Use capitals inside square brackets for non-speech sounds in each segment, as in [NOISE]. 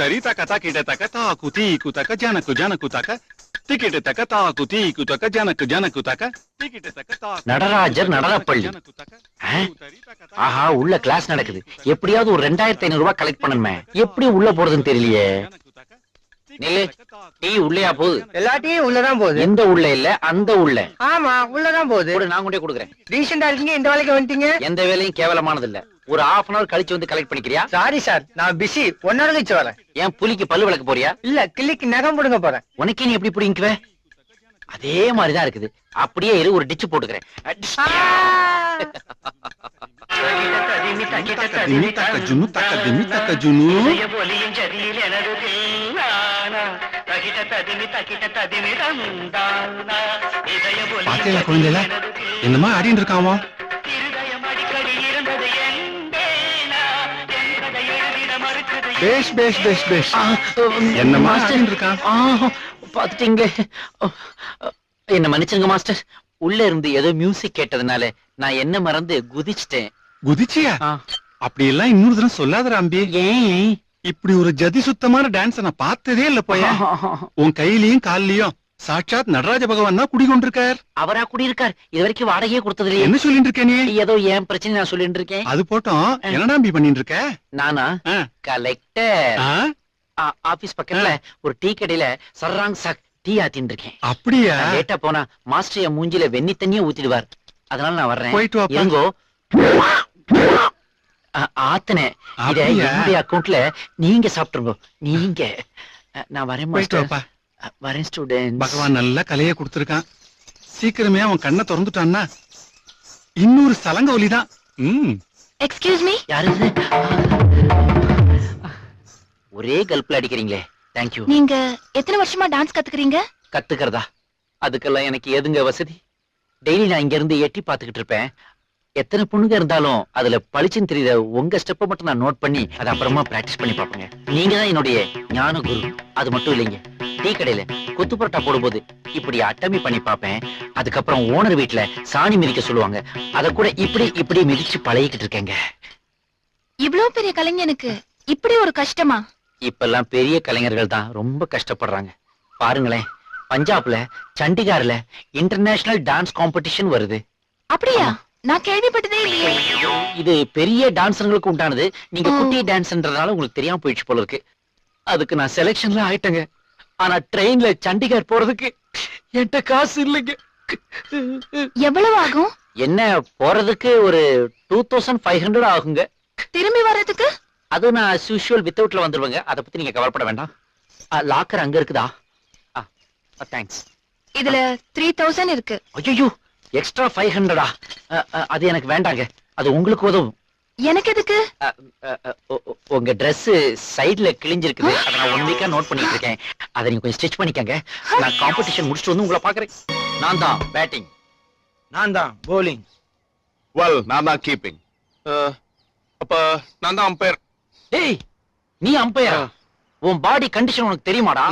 கூத்தரி தக்க தக்கிட்ட தக்க தாக்கு தீக்கு தக்க ஜனக்கு ஜனக்கு தக்க திக்கிட்ட தக்க தாக்கு தீக்கு தக்க ஜனக்கு ஜனக்கு தக்க திக்கிட்ட தக்க தாக்கு நடராஜர் நடனப்பள்ளி. ஆஹா உள்ள கிளாஸ் நடக்குது. எப்படியாவது ஒரு ரெண்டாயிரத்தி ஐநூறு ரூபாய் கலெக்ட் பண்ணணுமே எப்படி உள்ள போறதுன்னு தெரியலையே டீ உள்ளேயா போகுது எல்லாத்தையும் உள்ளதான் போகுது எந்த உள்ள இல்ல அந்த உள்ள ஆமா உள்ளதான் போகுது கூட நான் கொண்டே கொடுக்குறேன் ரீசெண்டா இருக்கீங்க இந்த வேலைக்கு வந்துட்டீங்க எந்த வேலையும் கேவலமானது இல்ல ஒரு half அன் அவர் கழிச்சு வந்து கலெக்ட் பண்ணிக்கிறியா சாரி சார் நான் பிஸி ஒன் ஹவர் கழிச்சு வரேன் ஏன் புலிக்கு பல்லு விளக்க போறியா இல்ல கிள்ளிக்கு நகம் போடுங்க போறேன் உனக்கே நீ எப்படி பிடிங்குவ அதே மாதிரிதான் இருக்குது அப்படியே இரு ஒரு டிச்சு போட்டுக்கிறேன் திமி தக்க ஜுனு தக்க திமி தக்க ஜுனு பாத்தியா குழந்தைல என்னமா ஆடின்னு இருக்காமா பேஷ் பேஷ் பேஷ். பேஷ் என்னம்மா ஆடின்னு இருக்கான் பாத்துட்டீங்களே என்ன மன்னிச்சுங்க மாஸ்டர். உள்ள இருந்து ஏதோ மியூசிக் கேட்டதுனால நான் என்ன மறந்து குதிச்சிட்டேன். குதிச்சியா. அப்படி எல்லாம் இன்னொரு தடவை சொல்லாத அம்பி ஏன் இப்படி ஒரு ஜதி சுத்தமான டான்ஸ் நான் பார்த்ததே இல்ல போய. [LAUGHS] உன் கையிலயும் கால்லயும் சாட்சாத் நடராஜ பகவான் தான் குடிகொண்டிருக்கார். அவரா குடி இருக்கார் இது வரைக்கும் வாடகையே கொடுத்தது இல்லையே என்ன சொல்லிட்டு இருக்க நீ? ஏதோ என் பிரச்சனை நான் சொல்லிட்டு இருக்கேன் அது போட்டோம். என்னடா பண்ணிட்டு இருக்க நானா. கலெக்டர்? ஆபீஸ் பக்கத்துல ஒரு டீ கடையில சர்ராங் சாக் டீ ஆத்தின்னு இருக்கேன் அப்படியா லேட்டா போனா மாஸ்டர் என் மூஞ்சில வெண்ணி தண்ணியே ஊத்திடுவார். அதனால நான் வர்றேன். போயிட்டு வாப்பா. இருங்கோ ஆ, ஆத்துனேன் இத? என்னுடைய அக்கவுண்ட்ல நீங்க சாப்பிட்டுருங்க. நீங்க. நான் வரேன் மாஸ்டர். வரேன் ஸ்டூடெண்ட் பகவான் நல்ல கலையை கொடுத்திருக்கான். சீக்கிரமே அவன் கண்ணை திறந்துட்டான்னா இன்னொரு சலங்க ஒலிதான் ம். எக்ஸ்கியூஸ் மீ யாரு? ஒரே கல்ப்ல அடிக்கிறீங்களே. தேங்க்யூ நீங்க எத்தனை வருஷமா டான்ஸ் கத்துக்கிறீங்க? கத்துக்கிறதா? அதுக்கெல்லாம் எனக்கு எதுங்க வசதி? டெய்லி நான் இங்க இருந்து எட்டி பாத்துக்கிட்டு இருப்பேன். எத்தனை பொண்ணுங்க இருந்தாலும் அதுல பளிச்சுன்னு தெரியுத உங்க ஸ்டெப்பை மட்டும் நான் நோட் பண்ணி அதை அப்புறமா பிராக்டிஸ் பண்ணி பார்ப்பேங்க. நீங்க தான் என்னுடைய ஞான குரு. அது மட்டும் இல்லைங்க. டீ கடையில கொத்து பரோட்டா போடும்போது இப்படி அட்டமி பண்ணி பார்ப்பேன். அதுக்கப்புறம் ஓனர் வீட்ல சாணி மிதிக்க சொல்லுவாங்க. அத கூட இப்படி இப்படி மிதிச்சு பழகிக்கிட்டு இருக்கேங்க. இவ்ளோ பெரிய கலைஞனுக்கு இப்படி ஒரு கஷ்டமா? இப்பெல்லாம் பெரிய கலைஞர்கள் தான் ரொம்ப கஷ்டப்படுறாங்க. பாருங்களேன் பஞ்சாப்ல சண்டிகார்ல இன்டர்நேஷனல் டான்ஸ் காம்படிஷன் வருது. அப்படியா? நான் கேள்விப்பட்டதே இல்லையே. இது பெரிய டான்ஸர்களுக்கு உண்டானது. நீங்க. குட்டி டான்ஸ்ன்றதால உங்களுக்கு தெரியாம போயிடுச்சு போல இருக்கு. அதுக்கு நான் செலெக்ஷன்ல ஆயிட்டேங்க. ஆனா ட்ரெயின்ல சண்டிகார் போறதுக்கு என்கிட்ட காசு இல்லைங்க. எவ்வளவு ஆகும்? என்ன போறதுக்கு ஒரு டூ தௌசண்ட் ஃபைவ் ஹண்ட்ரட் ஆகுங்க. திரும்பி வர்றதுக்கு? அது நான் யூஷுவல் வித்தவுட்ல வந்துருவேங்க. அதை பத்தி நீங்க கவலைப்பட வேண்டாம். லாக்கர் அங்க இருக்குதா? தேங்க்ஸ் இதுல த்ரீ தௌசண்ட் இருக்கு. ஐயோ எக்ஸ்ட்ரா ஃபைவ் ஹண்ட்ரடா அது எனக்கு வேண்டாங்க. அது உங்களுக்கு உதவும். எனக்கு எதுக்கு? உங்க Dress சைடுல கிழிஞ்சிருக்குது. அதை நான் ஒன் வீக்கா நோட் பண்ணிட்டு இருக்கேன் அதை நீங்க கொஞ்சம் ஸ்டிச் பண்ணிக்கங்க. நான் காம்படிஷன் முடிச்சுட்டு வந்து உங்களை பாக்குறேன் நான் தான் பேட்டிங் நான் தான் போலிங் வெல் நான் தான் கீப்பிங் அப்ப நான் தான் அம்பையர் டேய் நீ அம்பையரா உன் பாடி கண்டிஷன் உனக்கு தெரியுமாடா?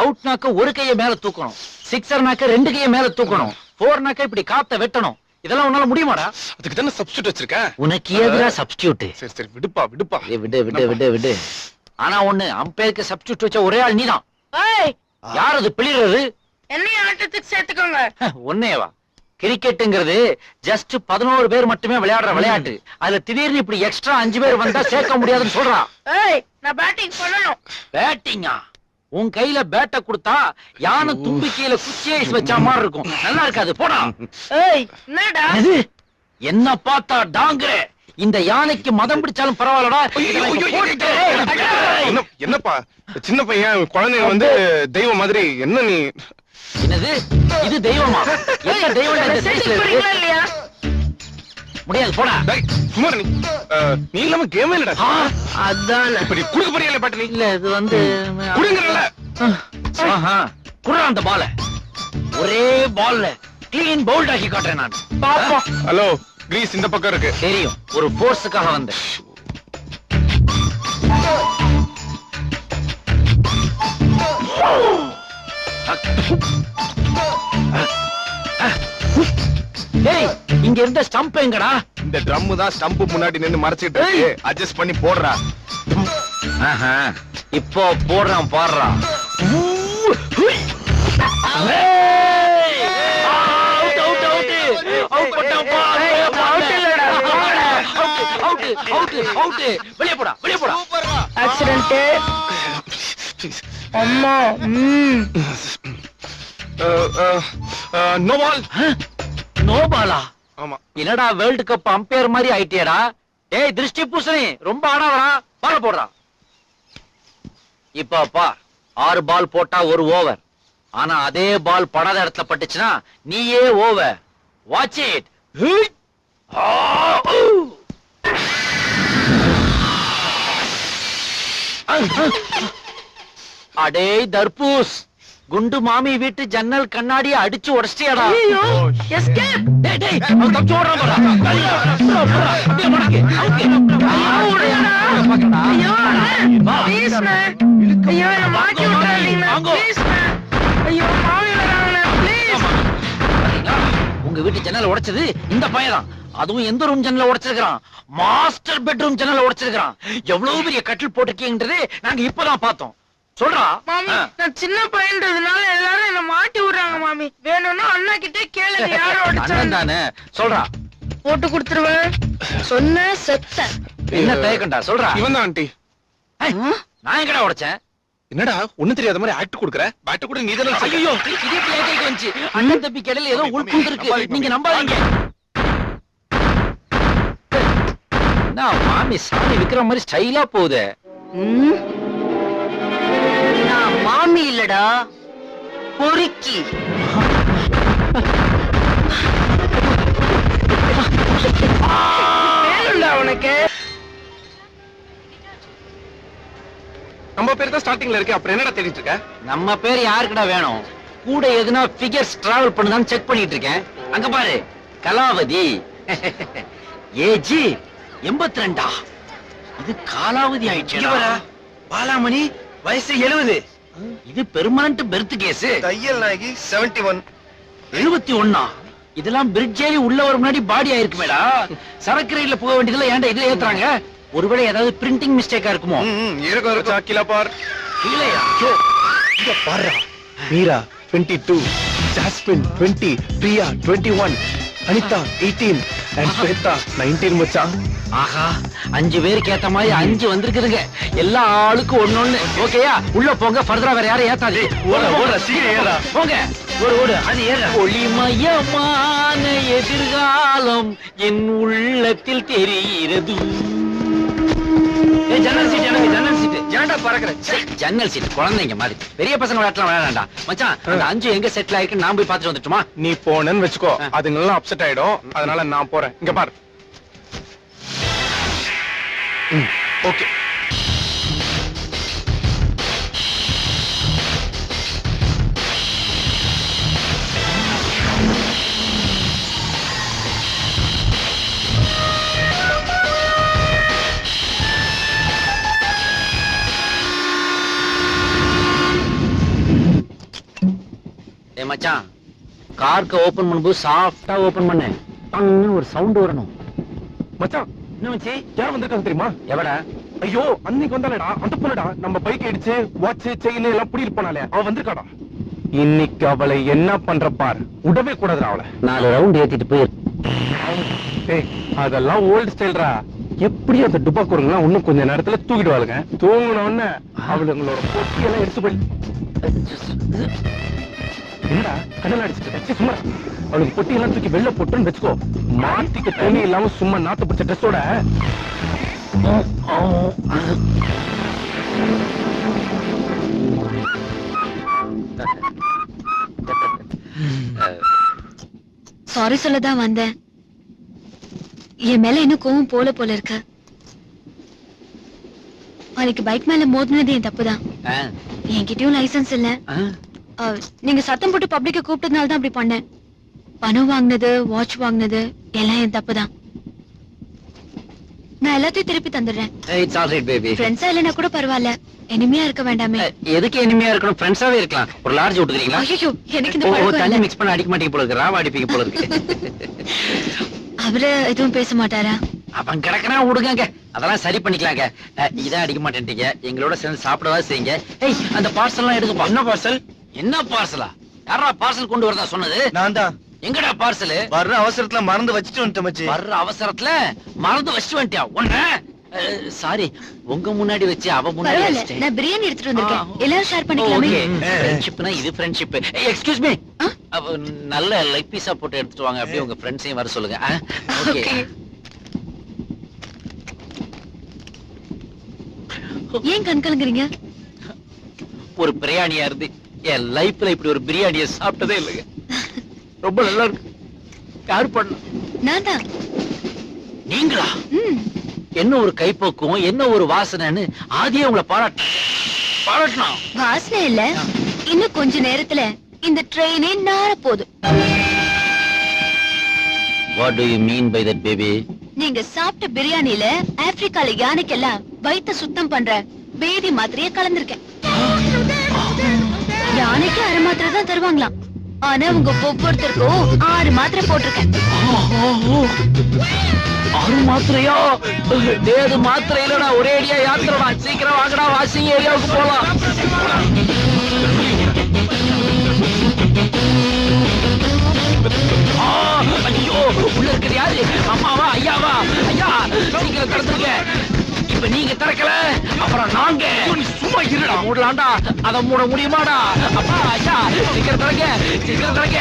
அவுட்னாக்க ஒரு கையை மேல தூக்கணும். சிக்ஸர்னாக்க ரெண்டு கையை மேல தூக்கணும். ஃபோர்னாக்க இப்படி காத்த வெட்டணும். இதெல்லாம் உன்னால முடியுமாடா? அதுக்கு தானே சப்ஸ்டியூட் வச்சிருக்கேன் உனக்கு எதிரா சப்ஸ்டியூட் சரி சரி விடுப்பா விடுப்பா. விடு விடு விடு விடு. ஆனா ஒண்ணு அம்பையருக்கு சப்ஸ்டியூட் வச்ச ஒரே ஆள் நீதான். யார் அது பிளிறது? என்னையும் ஆட்டத்துக்கு சேர்த்துக்கோங்க. [LAUGHS] ஒன்னேவா? கிரிக்கெட்டுங்கிறது ஜஸ்ட் பதினோரு பேர் மட்டுமே விளையாடுற விளையாட்டு. அதுல திடீர்னு இப்படி எக்ஸ்ட்ரா அஞ்சு பேர் வந்தா சேர்க்க முடியாதுன்னு சொல்றான் ஏய் நான் பேட்டிங் பண்ணணும். பேட்டிங்கா உன் கையில பேட்டை கொடுத்தா யானை தும்பிக்கையில குச்சியை வச்ச மாதிரி இருக்கும். நல்லா இருக்காது போடா. ஏய் என்னடா? என்ன பார்த்தா டாங்குற? இந்த யானைக்கு மதம் பிடிச்சாலும் பரவாயில்லடா. என்னப்பா? சின்ன பையன் குழந்தைங்க வந்து தெய்வம் மாதிரி என்ன நீ? என்னது? இது தெய்வமா? என்ன தெய்வம் முடியாது போடா. டேய், சும்மா நீ. நீ இல்லாம கேமே இல்லடா. அதான். இப்ப நீ குடுக்க போறியா பாட்டு நீ. இல்ல இது வந்து குடுங்கறல ஆஹா குடுறா அந்த பால. ஒரே பால்ல கிளீன் பவுல்ட் ஆக்கி காட்டுறேன் நான். பாப்போம். ஹலோ கிரீஸ் இந்த பக்கம் இருக்கு. தெரியும். ஒரு போர்ஸுக்காக வந்தேன். இருந்த ஸ்டம்ப் எங்கடா? இந்த ட்ரம் தான் ஸ்டம்ப் முன்னாடி நின்னு மறைச்சிட்டு இருக்கு. அட்ஜஸ்ட் பண்ணி போடுறா. ஆஹா இப்போ போடுறான் பாடுறான் வெளியே போடா வெளியே போடா. ஆக்சிடென்ட் அம்மா ம். நோ பால் நோபாலா ஆமா. என்னடா வேர்ல்டு கப் அம்பையர் மாதிரி ஆயிட்டியடா? டேய் திருஷ்டி பூசணி ரொம்ப ஆடாதடா. பால போடுறா. இப்போ பா ஆறு பால் போட்டா ஒரு ஓவர் ஆனா அதே பால் படாத இடத்துல பட்டுச்சுன்னா நீயே ஓவர் வாட்ச் இட் அடே தர்பூஸ். குண்டு மாமி வீட்டு ஜன்னல் கண்ணாடிய அடிச்சு உடைச்சிட்டியாடா எஸ்கேப் டேய் டேய் அவன் தப்பிச்சு ஓடுறான் அப்படியே மடக்கு. ஐயோ. ப்ளீஸ் ஐயோ மாட்டி. ப்ளீஸ் ஐயோ மாமி வராங்க ப்ளீஸ் பாத்தீங்களா? உங்க வீட்டு ஜன்னல உடைச்சது இந்த பையன் அதுவும் எந்த ரூம் ஜன்னல உடைச்சிருக்கான் மாஸ்டர் பெட்ரூம் ஜன்னல உடைச்சிருக்கான் எவ்வளவு பெரிய கட்டில் போட்டிருக்கீங்கன்றது நாங்க இப்பதான் பார்த்தோம் சொல்றா? மாமி. நான் சின்ன பையன்றதுனால எல்லாரும் என்ன மாட்டி விடுறாங்க மாமி. வேணும்னா அண்ணா கிட்டே கேளுங்க [LAUGHS] யாரும் அண்ணன் தானே? சொல்றா. போட்டு கொடுத்துருவேன் சொன்ன செத்த. என்ன தயக்கண்டா சொல்றா. இவன் தான் ஆண்டி. ஏய், நான் எங்கடா உடைச்சேன்? என்னடா ஒண்ணும் தெரியாத மாதிரி ஆக்ட் கொடுக்குற? பேட் கூட நீ தானே ஐயோ இது கைக்கு வந்துச்சு? அண்ணன் தம்பி கடையில ஏதோ உள்புந்து இருக்கு. நீங்க நம்பாதீங்க. நான் மாமி சாமி விக்கிற மாதிரி ஸ்டைலா போகுது? நான் மாமி இல்லடா. பொறுக்கி. உனக்கு. நம்ம பேர் தான் ஸ்டார்டிங்ல இருக்கு. அப்புறம் என்னடா தேடிட்டு இருக்க? நம்ம பேர் யாருக்குடா வேணும்? கூட எதுனா ஃபிகர்ஸ் டிராவல் பண்ணுதான்னு செக் பண்ணிட்டு இருக்கேன். அங்க பாரு. கலாவதி. ஏஜி எண்பத்தி ரெண்டா இது காலாவதி ஆயிடுச்சு பாலாமணி வயசு எழுபது இது பெர்மனன்ட் பெர்த் கேஸ் தையல் நாயகி செவன்டி ஒன் எழுபத்தி ஒன்னா இதெல்லாம் பிரிட்ஜ் ஏறி உள்ள வர முன்னாடி பாடி ஆயிருக்குமேடா. சரக்கு ரயில்ல போக வேண்டியதுல ஏன்டா இதுல ஏத்துறாங்க? ஒருவேளை ஏதாவது பிரிண்டிங் மிஸ்டேக்கா இருக்குமோ? இருக்கும் இருக்கும். கீழே பார் கீழேயா இங்க பாருடா. மீரா 22 ஜாஸ்மின் 20 பிரியா 21 அனிதா 18 அண்ட் ஸ்வேதா 19 மச்சான். ஆஹா. அஞ்சு பேருக்கு ஏத்த மாதிரி அஞ்சு வந்திருக்குதுங்க. எல்லா ஆளுக்கும் ஒண்ணொண்ணு ஓகேயா உள்ள போங்க. ஃபர்தரா வேற யாரும் ஏத்தாது. போங்க. ஓடு ஓடு அது ஏற ஒளிமயமான எதிர்காலம் என் உள்ளத்தில் தெரிகிறது. ஜன்னல் சீட் எனக்கு ஜன்னல் சீட் ஏன்டா பறக்குற? ஜன்னல் சீட் குழந்தைங்க மாதிரி. பெரிய பசங்க விளையாட்டுலாம் விளையாடா மச்சான் அந்த அஞ்சு எங்க செட்டில் ஆயிருக்கு? நான் போய் பார்த்துட்டு வந்துட்டுமா? நீ போனேன்னு வச்சுக்கோ. அதுங்கெல்லாம் அப்செட் ஆயிடும். அதனால நான் போறேன். இங்க பார். ஓகே. ஏ மச்சான் கார்க்கு ஓபன் பண்ணும்போது சாஃப்டா ஓபன் பண்ணு. ஒரு சவுண்ட் வரணும். மச்சான் என்ன மச்சி? யார் வந்திருக்காங்க தெரியுமா? எவடா? ஐயோ அன்னைக்கு வந்தாலடா அந்த பொண்ணுடா. நம்ம பைக் அடிச்சு வாட்ச் செயின் எல்லாம் புடிட்டு போனாலே அவ வந்திருக்காடா. இன்னைக்கு அவளை என்ன பண்ற பார்? விடவே கூடாதுடா அவளை. நாலு ரவுண்ட் ஏத்திட்டு போயிரு. ஏய் அதெல்லாம் ஓல்டு ஸ்டைல்ரா எப்படி அந்த டுபாக்கூருங்கலாம் இன்னும் கொஞ்ச நேரத்துல தூக்கிடுவாளுங்க தூங்கின உடனே அவளுங்களோட பொட்டியெல்லாம் எடுத்து போய் என்னடா கடல் அடிச்சுட்டு வச்சு சும்மா இரு. அவளுக்கு பொட்டியெல்லாம் தூக்கி வெளில போட்டுன்னு வச்சுக்கோ. மாத்திக்க துணி இல்லாம சும்மா நாத்து பிடிச்ச ட்ரெஸ்ஸோட சாரி சொல்ல தான் வந்தேன். என் மேல இன்னும் கோவம் போல போல இருக்கு. அன்னைக்கு பைக் மேல மோதினது என் தப்புதான். என்கிட்டயும் லைசென்ஸ் இல்ல. நீங்க சத்தம் போட்டு பப்ளிக்க கூப்பிட்டதுனால தான் அப்படி பண்ணேன். பணம் வாங்கினது வாட்ச் வாங்கினது எல்லாம் என் தப்புதான். நான் எல்லாத்தையும் திருப்பி தந்துடுறேன். Baby. ஃப்ரெண்ட்ஸா இல்லைன்னா கூட பரவாயில்ல. இனிமையா இருக்க வேண்டாமே. எதுக்கு இனிமையா இருக்கணும்? ஃப்ரெண்ட்ஸாவே இருக்கலாம். ஒரு லார்ஜ் விட்டுக்கிறீங்களா? ஐயோ எனக்கு இந்த பழக்கம் தண்ணி மிக்ஸ் பண்ண அடிக்க மாட்டீங்க போல இருக்கு. ராவா அடிப்பீங்க போல இருக்கு. [LAUGHS] அவரு எதுவும் பேச மாட்டாரா? அவன் கிடக்குறான் விடுங்க அதெல்லாம் சரி பண்ணிக்கலாங்க. இதான் அடிக்க மாட்டேன்ட்டீங்க. எங்களோட சேர்ந்து சாப்பிடவா செய்யுங்க. ஏய் அந்த பார்சல் எல்லாம் எடுங்கப்பா என்ன பார்சல் என்ன பார்சலா யாரா பார்சல் கொண்டு வரதா சொன்னது? நான் தான். எங்கடா பார்சல்? வர்ற அவசரத்துல மறந்து வச்சுட்டு வந்துட்டேன் மச்சி. வர்ற அவசரத்துல மறந்து வச்சுட்டு வந்துட்டியா? ஒண்ணு சாரி உங்க முன்னாடி வச்சு அவ முன்னாடி வச்சுட்டேன். நான் பிரியாணி எடுத்துட்டு வந்திருக்கேன். எல்லாரும் ஷேர் பண்ணிக்கலாமே. ஃப்ரெண்ட்ஷிப்னா இது ஃப்ரெண்ட்ஷிப் எக்ஸ்கியூஸ் மீ? நல்ல லெக் பீஸா போட்டு எடுத்துட்டு வாங்க. அப்படியே உங்க ஃப்ரெண்ட்ஸையும் வர சொல்லுங்க. ஓகே. Okay. ஏன் கண் கலங்குறீங்க ஒரு பிரியாணியா இருந்து என் லைஃப்ல இப்படி ஒரு பிரியாணியை சாப்பிட்டதே இல்லைங்க. ரொம்ப நல்லா இருக்கு. யார் பண்ண? நான் தான் நீங்களா என்ன ஒரு கைப்போக்கும் என்ன ஒரு வாசனைன்னு ஆதியே உங்களை பாராட்ட பாராட்டணும் வாசனை இல்ல. இன்னும் கொஞ்ச நேரத்துல இந்த ட்ரெயினே நார போகுது what do you mean by that baby நீங்க சாப்பிட்ட பிரியாணில ஆப்பிரிக்கால யானைக்கெல்லாம் வயித்த சுத்தம் பண்ற பேதி மாத்திரைய கலந்திருக்கேன். யானைக்கு அரை மாத்திரை தான் தருவாங்களாம். ஆனா உங்க ஒவ்வொருத்தருக்கும் ஆறு மாத்திரை போட்டிருக்கேன். ஆறு மாத்திரையோ? ஏது மாத்திரை இல்லடா. ஒரே அடியா யாத்திரடா சீக்கிரம் வாங்கடா. வாஷிங் ஏரியாவுக்கு போலாம். ஐயோ உள்ள இருக்கிற யாரு? அம்மாவா? ஐயாவா? ஐயா சீக்கிரம் திறந்துருங்க இப்ப நீங்க திறக்கல? அப்புறம் நாங்க. சும்மா இருடா. மூடலாம்டா. அத மூட முடியுமாடா? அப்பா ஐயா சீக்கிரம் திறங்க சீக்கிரம் திறங்க.